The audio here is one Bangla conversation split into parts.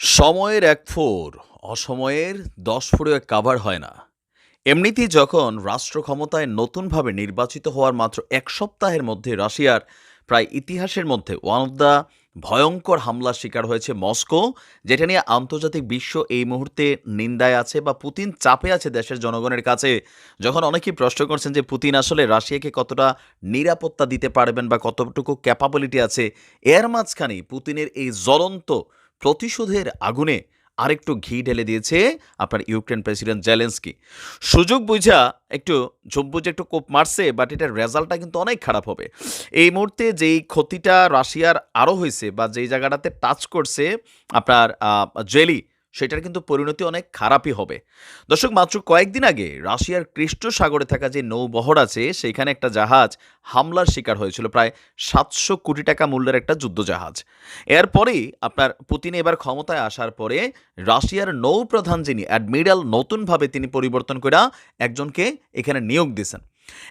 সময়ের এক ফোর, অসময়ের দশ ফোরে কাভার হয় না। এমনিতেই যখন রাষ্ট্র ক্ষমতায় নতুনভাবে নির্বাচিত হওয়ার মাত্র এক সপ্তাহের মধ্যে রাশিয়ার প্রায় ইতিহাসের মধ্যে ওয়ান অফ দ্য ভয়ঙ্কর হামলার শিকার হয়েছে মস্কো, যেটা নিয়ে আন্তর্জাতিক বিশ্ব এই মুহূর্তে নিন্দায় আছে বা পুতিন চাপে আছে দেশের জনগণের কাছে। যখন অনেকেই প্রশ্ন করছেন যে পুতিন আসলে রাশিয়াকে কতটা নিরাপত্তা দিতে পারবেন বা কতটুকু ক্যাপাবিলিটি আছে, এর মাঝখানেই পুতিনের এই জ্বলন্ত প্রতিশোধের আগুনে আরেকটু ঘি ঢেলে দিয়েছে আপনার ইউক্রেন প্রেসিডেন্ট জেলেন্সকি। সুযোগ বুঝা একটু বুঝে একটু কোপ মারছে বাট এটার রেজাল্টটা কিন্তু অনেক খারাপ হবে। এই মুহূর্তে যেই ক্ষতিটা রাশিয়ার আরও হয়েছে বা যেই জায়গাটাতে টাচ করছে আপনার জেলি সেটার কিন্তু পরিণতি অনেক খারাপই হবে। দর্শক, মাত্র কয়েকদিন আগে রাশিয়ার কৃষ্ণ সাগরে থাকা যে নৌবহর আছে, সেখানে একটা জাহাজ হামলার শিকার হয়েছিল, প্রায় সাতশো কোটি টাকা মূল্যের একটা যুদ্ধ যুদ্ধজাহাজ। এরপরেই আপনার পুতিন এবার ক্ষমতায় আসার পরে রাশিয়ার নৌপ্রধান যিনি, অ্যাডমিরাল নতুনভাবে তিনি পরিবর্তন করে একজনকে এখানে নিয়োগ দিয়েছেন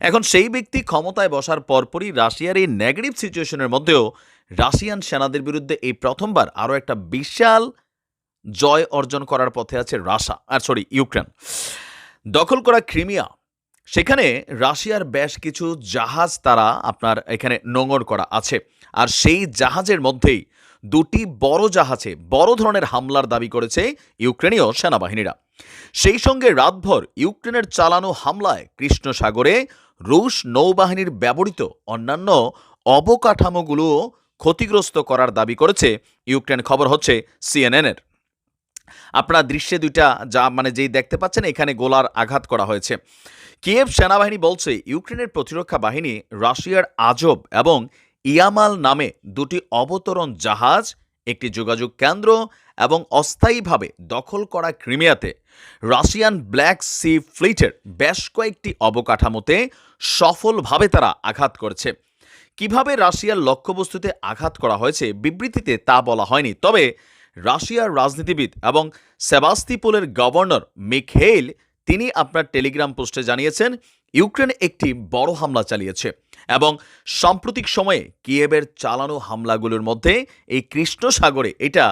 এখন সেই ব্যক্তি ক্ষমতায় বসার পরপরই রাশিয়ার এই নেগেটিভ সিচুয়েশনের মধ্যেও রাশিয়ান সেনাদের বিরুদ্ধে এই প্রথমবার আরও একটা বিশাল জয় অর্জন করার পথে আছে রাশা, আর সরি ইউক্রেন। দখল করা ক্রিমিয়া, সেখানে রাশিয়ার বেশ কিছু জাহাজ তারা আপনার এখানে নোঙর করা আছে। আর সেই জাহাজের মধ্যেই দুটি বড় জাহাজে বড় ধরনের হামলার দাবি করেছে ইউক্রেনীয় সেনাবাহিনীরা। সেই সঙ্গে রাতভর ইউক্রেনের চালানো হামলায় কৃষ্ণ সাগরে রুশ নৌবাহিনীর ব্যবহৃত অন্যান্য অবকাঠামোগুলোও ক্ষতিগ্রস্ত করার দাবি করেছে। ইউক্রেন খবর হচ্ছে সিএনএনের আপনারা দৃশ্যে দুইটা যা মানে যেই দেখতে পাচ্ছেন, এখানে গোলার আঘাত করা হয়েছে। কিয়েভ সেনাবাহিনী বলছে, ইউক্রেনের প্রতিরক্ষা বাহিনী রাশিয়ার আজব এবং ইয়ামাল নামে দুটি অবতরণ জাহাজ, একটি যোগাযোগ কেন্দ্র এবং অস্থায়ীভাবে দখল করা ক্রিমিয়াতে রাশিয়ান ব্ল্যাক সি ফ্লিটের বেশ কয়েকটি অবকাঠামোতে সফলভাবে তারা আঘাত করছে। কীভাবে রাশিয়ার লক্ষ্যবস্তুতে আঘাত করা হয়েছে বিবৃতিতে তা বলা হয়নি, তবে রাশিয়ার রাজনীতিবিদ এবং সেবাস্তিপোলের গভর্নর মিখেইল, তিনি আপনার টেলিগ্রাম পোস্টে জানিয়েছেন, ইউক্রেন একটি বড় হামলা চালিয়েছে এবং সাম্প্রতিক সময়ে কিয়েবের চালানো হামলাগুলোর মধ্যে এই কৃষ্ণ সাগরে এটা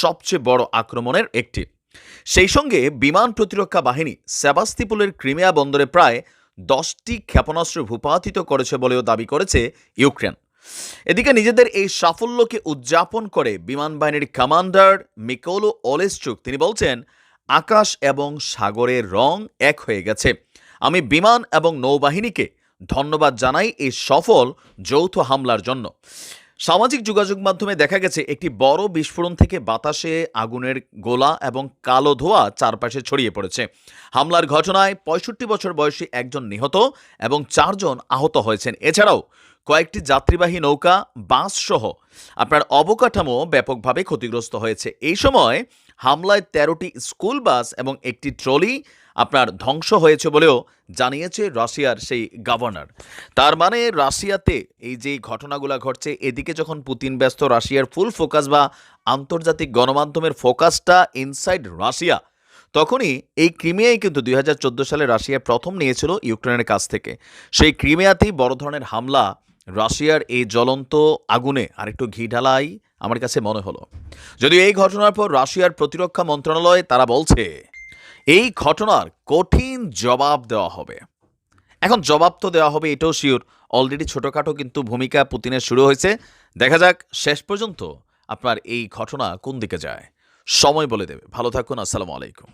সবচেয়ে বড় আক্রমণের একটি। সেই সঙ্গে বিমান প্রতিরক্ষা বাহিনী সেবাস্তিপোলের ক্রিমিয়া বন্দরে প্রায় দশটি ক্ষেপণাস্ত্র ভূপাতিত করেছে বলেও দাবি করেছে ইউক্রেন। এদিকে নিজেদের এই সাফল্যকে উদযাপন করে বিমান বাহিনীর কমান্ডার মিকোলো ওলেসচুক, তিনি বলছেন, আকাশ এবং সাগরের রং এক হয়ে গেছে। আমি বিমান এবং নৌবাহিনীকে ধন্যবাদ জানাই এই সফল যৌথ হামলার জন্য। সামাজিক যোগাযোগ মাধ্যমে দেখা গেছে, একটি বড় বিস্ফোরণ থেকে বাতাসে আগুনের গোলা এবং কালো ধোঁয়া চারপাশে ছড়িয়ে পড়েছে। হামলার ঘটনায় পঁয়ষট্টি বছর বয়সী একজন নিহত এবং চারজন আহত হয়েছেন। এছাড়াও কয়েকটি যাত্রীবাহী নৌকা, বাস সহ আপনার অবকাঠামো ব্যাপকভাবে ক্ষতিগ্রস্ত হয়েছে। এই সময় হামলায় তেরোটি স্কুল বাস এবং একটি ট্রলি আপনার ধ্বংস হয়েছে বলেও জানিয়েছে রাশিয়ার সেই গভর্নর। তার মানে রাশিয়াতে এই যে ঘটনাগুলো ঘটছে, এদিকে যখন পুতিন ব্যস্ত, রাশিয়ার ফুল ফোকাস বা আন্তর্জাতিক গণমাধ্যমের ফোকাসটা ইনসাইড রাশিয়া, তখনই এই ক্রিমিয়াই কিন্তু দুই হাজার চোদ্দ সালে রাশিয়া প্রথম নিয়েছিল ইউক্রেনের কাছ থেকে। সেই ক্রিমিয়াতেই বড় ধরনের হামলা রাশিয়ার এই জ্বলন্ত আগুনে আরেকটু ঘি ঢালাই আমার কাছে মনে হলো। যদিও এই ঘটনার পর রাশিয়ার প্রতিরক্ষা মন্ত্রণালয় তারা বলছে, এই ঘটনার কঠিন জবাব দেওয়া হবে। এখন জবাব তো দেওয়া হবে, এটাও শিওর অলরেডি ছোটোখাটো কিন্তু ভূমিকা পুতিনের শুরু হয়েছে। দেখা যাক, শেষ পর্যন্ত আপনার এই ঘটনা কোন দিকে যায়। সময় বলে দেবে। ভালো থাকুন, আসসালামু আলাইকুম।